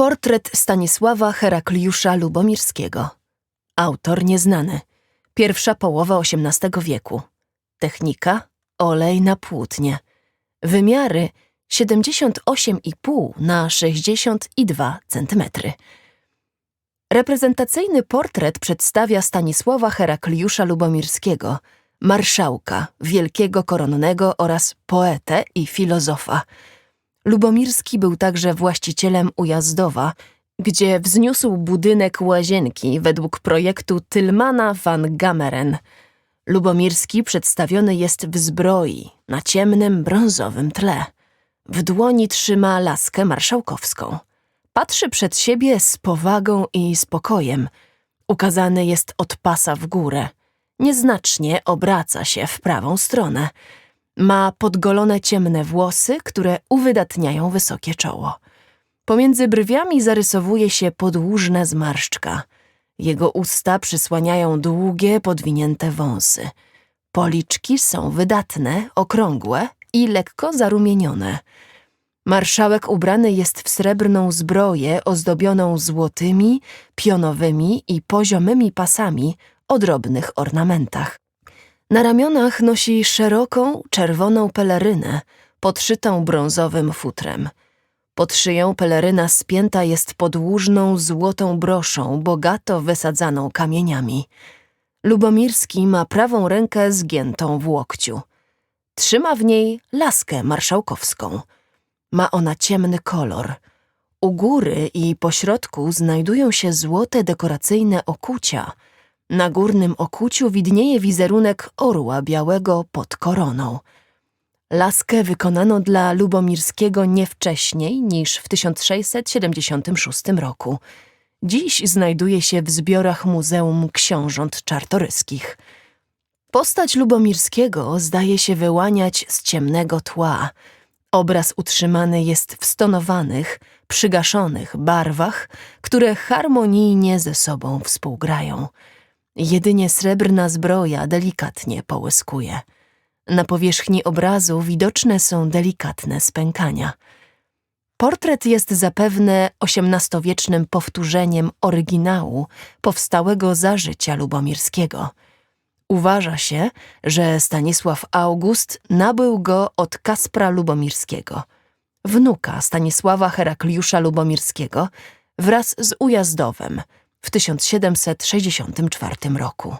Portret Stanisława Herakliusza Lubomirskiego. Autor nieznany. Pierwsza połowa XVIII wieku. Technika olej na płótnie. Wymiary 78,5 na 62 cm. Reprezentacyjny portret przedstawia Stanisława Herakliusza Lubomirskiego, marszałka, wielkiego koronnego oraz poetę i filozofa. Lubomirski był także właścicielem Ujazdowa, gdzie wzniósł budynek łazienki według projektu Tylmana van Gameren. Lubomirski przedstawiony jest w zbroi na ciemnym brązowym tle. W dłoni trzyma laskę marszałkowską. Patrzy przed siebie z powagą i spokojem. Ukazany jest od pasa w górę. Nieznacznie obraca się w prawą stronę. Ma podgolone ciemne włosy, które uwydatniają wysokie czoło. Pomiędzy brwiami zarysowuje się podłużna zmarszczka. Jego usta przysłaniają długie, podwinięte wąsy. Policzki są wydatne, okrągłe i lekko zarumienione. Marszałek ubrany jest w srebrną zbroję ozdobioną złotymi, pionowymi i poziomymi pasami o drobnych ornamentach. Na ramionach nosi szeroką, czerwoną pelerynę, podszytą brązowym futrem. Pod szyją peleryna spięta jest podłużną, złotą broszą, bogato wysadzaną kamieniami. Lubomirski ma prawą rękę zgiętą w łokciu. Trzyma w niej laskę marszałkowską. Ma ona ciemny kolor. U góry i po środku znajdują się złote dekoracyjne okucia. Na górnym okuciu widnieje wizerunek orła białego pod koroną. Laskę wykonano dla Lubomirskiego nie wcześniej niż w 1676 roku. Dziś znajduje się w zbiorach Muzeum Książąt Czartoryskich. Postać Lubomirskiego zdaje się wyłaniać z ciemnego tła. Obraz utrzymany jest w stonowanych, przygaszonych barwach, które harmonijnie ze sobą współgrają. Jedynie srebrna zbroja delikatnie połyskuje. Na powierzchni obrazu widoczne są delikatne spękania. Portret jest zapewne XVIII-wiecznym powtórzeniem oryginału powstałego za życia Lubomirskiego. Uważa się, że Stanisław August nabył go od Kaspra Lubomirskiego, wnuka Stanisława Herakliusza Lubomirskiego wraz z Ujazdowem w 1764 roku.